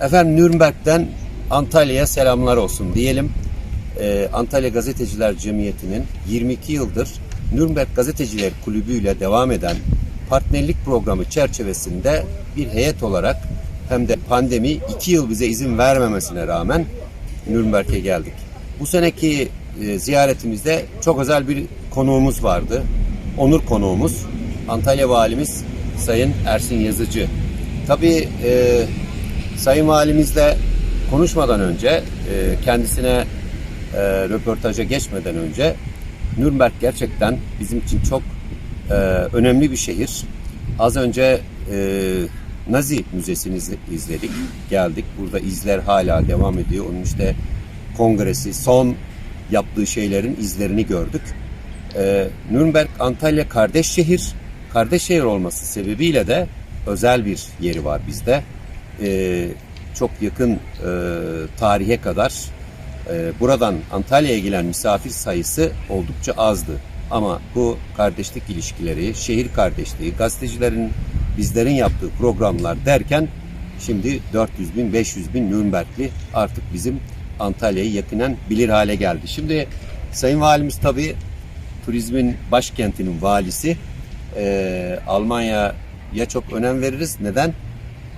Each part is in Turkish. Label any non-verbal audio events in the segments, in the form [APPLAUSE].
Efendim Nürnberg'den Antalya'ya selamlar olsun diyelim. Ee, Antalya Gazeteciler Cemiyeti'nin 22 yıldır Nürnberg Gazeteciler Kulübü ile devam eden partnerlik programı çerçevesinde bir heyet olarak hem de pandemi 2 yıl bize izin vermemesine rağmen Nürnberg'e geldik. Bu seneki e, ziyaretimizde çok özel bir konuğumuz vardı. Onur konuğumuz Antalya Valimiz Sayın Ersin Yazıcı. Tabii e, Sayın Valimizle konuşmadan önce e, kendisine e, röportaja geçmeden önce Nürnberg gerçekten bizim için çok e, önemli bir şehir. Az önce e, Nazi Müzesi'ni izle- izledik, geldik. Burada izler hala devam ediyor. Onun işte kongresi, son yaptığı şeylerin izlerini gördük. Nürnberg, Antalya kardeş şehir. Kardeş şehir olması sebebiyle de özel bir yeri var bizde. E, çok yakın e, tarihe kadar e, buradan Antalya'ya gelen misafir sayısı oldukça azdı. Ama bu kardeşlik ilişkileri, şehir kardeşliği, gazetecilerin, bizlerin yaptığı programlar derken şimdi 400 bin, 500 bin Nürnbergli artık bizim Antalya'yı yakinen bilir hale geldi. Şimdi Sayın Valimiz tabii turizmin başkentinin valisi. Ee, Almanya'ya çok önem veririz. Neden?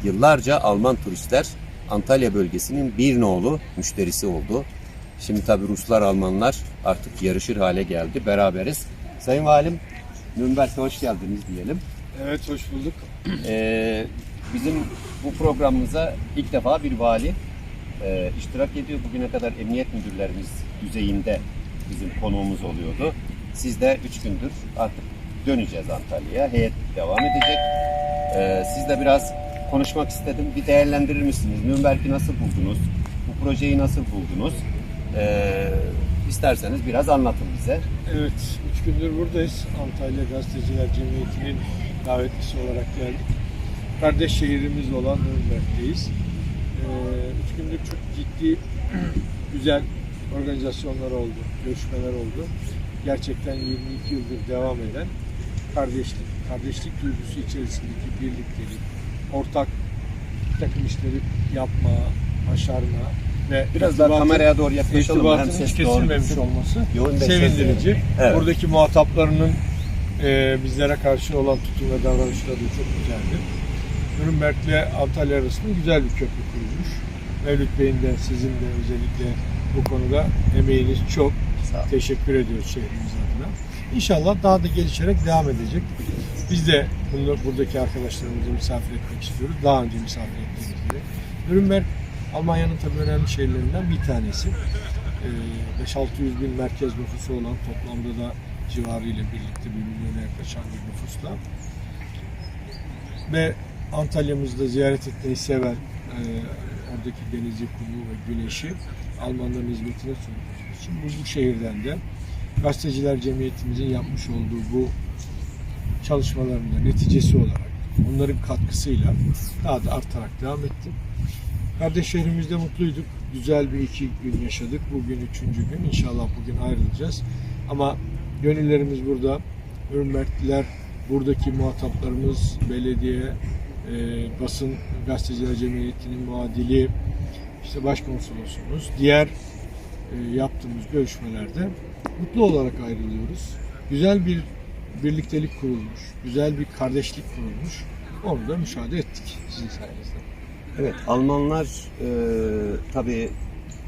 Yıllarca Alman turistler Antalya bölgesinin bir nolu müşterisi oldu. Şimdi tabii Ruslar, Almanlar artık yarışır hale geldi. Beraberiz. Sayın Valim, Nürnberg'e hoş geldiniz diyelim. Evet hoş bulduk. Ee, bizim bu programımıza ilk defa bir vali e, iştirak ediyor. Bugüne kadar emniyet müdürlerimiz düzeyinde bizim konuğumuz oluyordu. Siz de üç gündür artık döneceğiz Antalya'ya. Heyet devam edecek. Ee, siz de biraz konuşmak istedim. Bir değerlendirir misiniz? Nürnberg'i nasıl buldunuz? Bu projeyi nasıl buldunuz? Ee, isterseniz biraz anlatın bize. Evet, üç gündür buradayız. Antalya Gazeteciler Cemiyeti'nin davetlisi olarak geldik. Kardeş şehrimiz olan Nürnberg'deyiz. Ee, üç gündür çok ciddi, [CLEARS THROAT] güzel organizasyonlar oldu, görüşmeler oldu. Gerçekten 22 yıldır devam eden kardeşlik, kardeşlik duygusu içerisindeki birliktelik, ortak takım işleri yapma, başarma ve Biraz daha kameraya doğru yaklaşalım. Hem ses doğru kesilmemiş gitsin. olması Yoğun sevindirici. Evet. Buradaki muhataplarının e, bizlere karşı olan tutum ve davranışları da çok güzeldi. Nürnberg ile Antalya arasında güzel bir köprü kurulmuş. Mevlüt Bey'in de sizin de özellikle bu konuda emeğiniz çok. Teşekkür ediyoruz şehrimiz adına. İnşallah daha da gelişerek devam edecek. Biz de bunu, buradaki arkadaşlarımızı misafir etmek istiyoruz. Daha önce misafir ettiğimiz gibi. Nürnberg Almanya'nın tabii önemli şehirlerinden bir tanesi. Ee, 5-600 bin merkez nüfusu olan toplamda da civarıyla birlikte bir milyona yaklaşan bir nüfusla ve Antalya'mızda ziyaret etmeyi seven e, oradaki denizi, kumu ve güneşi Almanların hizmetine sunduğumuz için bu şehirden de Gazeteciler Cemiyetimizin yapmış olduğu bu çalışmaların da neticesi olarak onların katkısıyla daha da artarak devam etti. Kardeş şehrimizde mutluyduk. Güzel bir iki gün yaşadık. Bugün üçüncü gün. İnşallah bugün ayrılacağız. Ama gönüllerimiz burada. Nürnbergliler, buradaki muhataplarımız, belediye, e, basın gazeteciler cemiyetinin muadili, işte başkonsolosumuz, diğer e, yaptığımız görüşmelerde mutlu olarak ayrılıyoruz. Güzel bir birliktelik kurulmuş, güzel bir kardeşlik kurulmuş. Onu da müşahede ettik sizin sayenizde. Evet, Almanlar e, tabii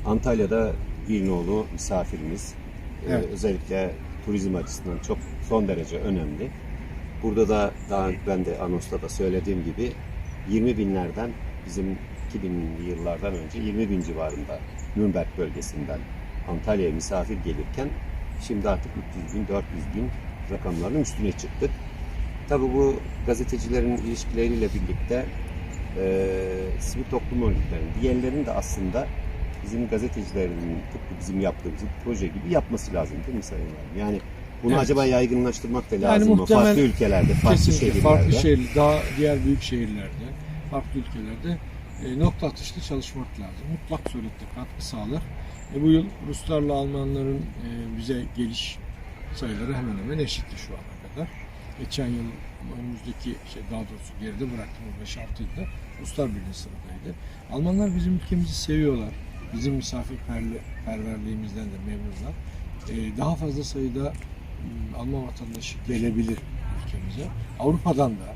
Antalya'da bir nolu misafirimiz. E, Evet. özellikle turizm açısından çok son derece önemli. Burada da daha ben de Anos'ta da söylediğim gibi 20 binlerden bizim 2000'li yıllardan önce 20 bin civarında Nürnberg bölgesinden Antalya'ya misafir gelirken şimdi artık 300 bin, 400 bin rakamların üstüne çıktık. Tabii bu gazetecilerin ilişkileriyle birlikte e, sivil toplum örgütlerinin, diğerlerinin de aslında bizim gazetecilerin tıpkı bizim yaptığımız proje gibi yapması lazım değil mi Sayın Valim? Yani bunu Evet. acaba yaygınlaştırmak da Yani lazım mı? muhtemel- Farklı ülkelerde, farklı şehirlerde. farklı şehir, daha diğer büyük şehirlerde, farklı ülkelerde e, nokta atışlı çalışmak lazım. Mutlak surette katkı sağlar. E, bu yıl Ruslarla Almanların e, bize geliş sayıları hemen hemen eşitti şu ana kadar. Geçen yıl önümüzdeki şey daha doğrusu geride bıraktım o 5-6 yılda Ruslar birinci sıradaydı. Almanlar bizim ülkemizi seviyorlar. Bizim misafirperverliğimizden de memnunlar. Ee, daha fazla sayıda Alman vatandaşı gelebilir ülkemize. Avrupa'dan da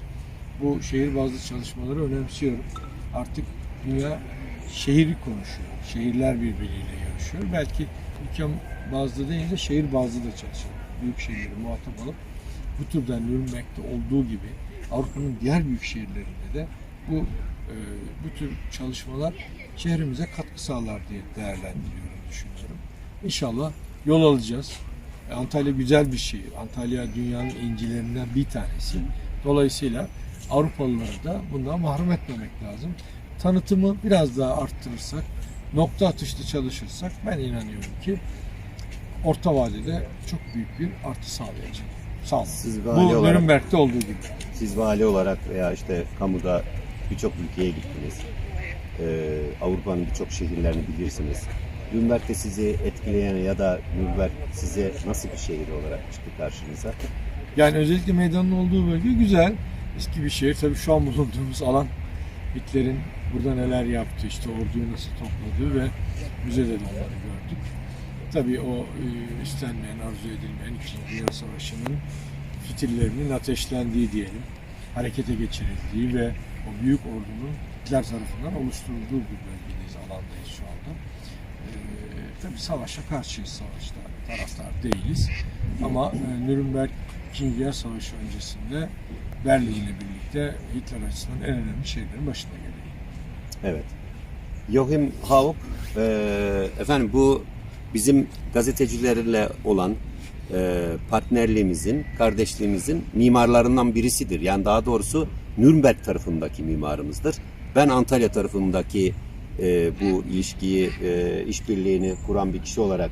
bu şehir bazlı çalışmaları önemsiyorum. Artık dünya şehri konuşuyor. Şehirler birbiriyle yarışıyor. Belki ülkem bazlı değil de şehir bazlı da çalışıyor. Büyük şehirleri muhatap alıp bu türden Nürnberg'de olduğu gibi Avrupa'nın diğer büyük şehirlerinde de bu e, bu tür çalışmalar şehrimize katkı sağlar diye değerlendiriyorum, düşünüyorum. İnşallah yol alacağız. E, Antalya güzel bir şehir. Antalya dünyanın incilerinden bir tanesi. Dolayısıyla Avrupalıları da bundan mahrum etmemek lazım. Tanıtımı biraz daha arttırırsak, nokta atışlı çalışırsak ben inanıyorum ki orta vadede çok büyük bir artı sağlayacak. Sağ olun. Siz vali Bu olarak- Nürnberg'de olduğu gibi. Siz vali olarak veya işte kamuda birçok ülkeye gittiniz. Ee, Avrupa'nın birçok şehirlerini bilirsiniz. Nürnberg'de sizi etkileyen ya da Nürnberg size nasıl bir şehir olarak çıktı karşınıza? Yani özellikle meydanın olduğu bölge güzel. Eski bir şehir. Tabii şu an bulunduğumuz alan Hitler'in burada neler yaptı, işte orduyu nasıl topladığı ve müzede de onları gördük. Tabii o e, istenmeyen, arzu edilmeyen İkinci Dünya Savaşı'nın fitillerinin ateşlendiği diyelim, harekete geçirildiği ve o büyük ordunun Hitler tarafından oluşturulduğu bir bölgedeyiz, alandayız şu anda. E, tabii savaşa karşıyız, savaşta taraftar değiliz. Ama e, Nürnberg İkinci Dünya Savaşı öncesinde Berlin birlikte Hitler açısından en önemli şehirlerin başında geliyor. Evet. Joachim Hauk, e, efendim bu bizim gazetecilerle olan e, partnerliğimizin, kardeşliğimizin mimarlarından birisidir. Yani daha doğrusu Nürnberg tarafındaki mimarımızdır. Ben Antalya tarafındaki e, bu ilişkiyi, e, işbirliğini kuran bir kişi olarak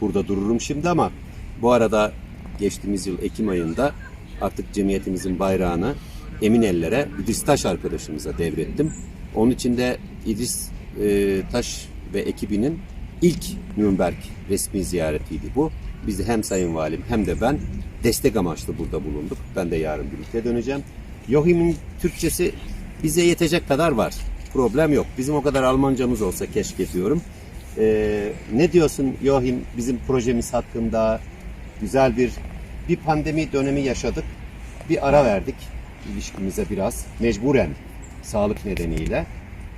burada dururum şimdi ama bu arada geçtiğimiz yıl Ekim ayında artık cemiyetimizin bayrağını emin ellere İdris Taş arkadaşımıza devrettim. Onun için de İdris e, Taş ve ekibinin ilk Nürnberg resmi ziyaretiydi bu. Biz de hem Sayın Valim hem de ben destek amaçlı burada bulunduk. Ben de yarın birlikte döneceğim. Yohim'in Türkçesi bize yetecek kadar var. Problem yok. Bizim o kadar Almancamız olsa keşke diyorum. E, ne diyorsun Yohim bizim projemiz hakkında? Güzel bir bir pandemi dönemi yaşadık. Bir ara verdik ilişkimize biraz. Mecburen sağlık nedeniyle.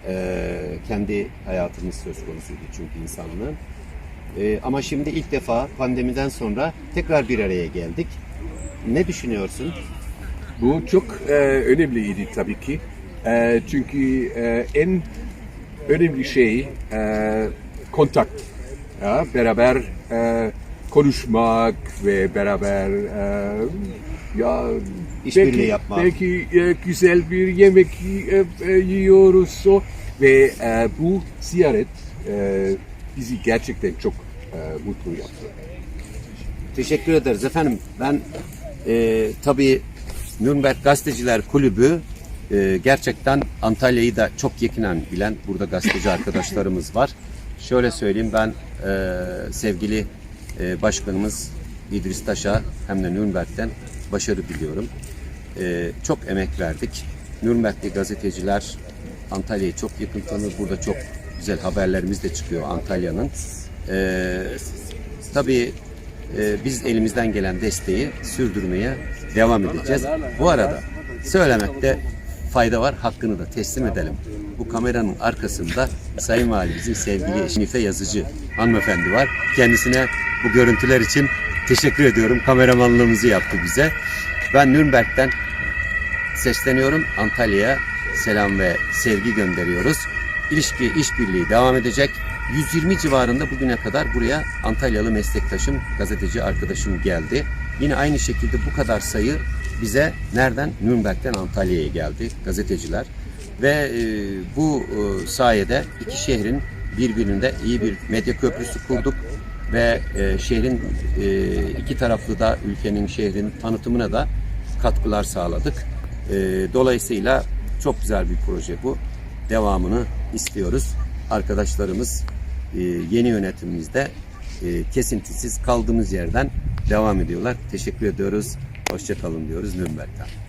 Ee, kendi hayatımız söz konusuydu çünkü insanlığın. Ee, ama şimdi ilk defa pandemiden sonra tekrar bir araya geldik. Ne düşünüyorsun? Bu çok e, önemliydi tabii ki. E, çünkü e, en önemli şey e, kontak. Ya, beraber e, konuşmak ve beraber e, ya İşbirliği belki, yapmak. Belki e, güzel bir yemek e, e, yiyoruz o ve e, bu ziyaret e, bizi gerçekten çok e, mutlu yaptı. Teşekkür ederiz efendim. Ben e, tabii Nürnberg Gazeteciler Kulübü e, gerçekten Antalya'yı da çok yakinen bilen burada gazeteci arkadaşlarımız var. Şöyle söyleyeyim ben e, sevgili e, başkanımız İdris Taş'a hem de Nürnberg'den başarı diliyorum. E, çok emek verdik. Nürnberg'li gazeteciler Antalya'yı çok yakın tanır. Burada çok güzel haberlerimiz de çıkıyor Antalya'nın. E, tabii e, biz elimizden gelen desteği sürdürmeye devam edeceğiz. Bu arada söylemekte fayda var. Hakkını da teslim edelim. Bu kameranın arkasında Sayın Valimizin sevgili Şenife Yazıcı hanımefendi var. Kendisine bu görüntüler için teşekkür ediyorum. Kameramanlığımızı yaptı bize. Ben Nürnberg'den sesleniyorum. Antalya'ya selam ve sevgi gönderiyoruz. İlişki, işbirliği devam edecek. 120 civarında bugüne kadar buraya Antalyalı meslektaşım, gazeteci arkadaşım geldi. Yine aynı şekilde bu kadar sayı bize nereden? Nürnberg'den Antalya'ya geldi gazeteciler. Ve e, bu e, sayede iki şehrin birbirinde iyi bir medya köprüsü kurduk ve e, şehrin e, iki taraflı da ülkenin şehrin tanıtımına da katkılar sağladık. E, dolayısıyla çok güzel bir proje bu. Devamını istiyoruz. Arkadaşlarımız e, yeni yönetimimizde e, kesintisiz kaldığımız yerden devam ediyorlar. Teşekkür ediyoruz. Hoşçakalın diyoruz Nürnberg'den.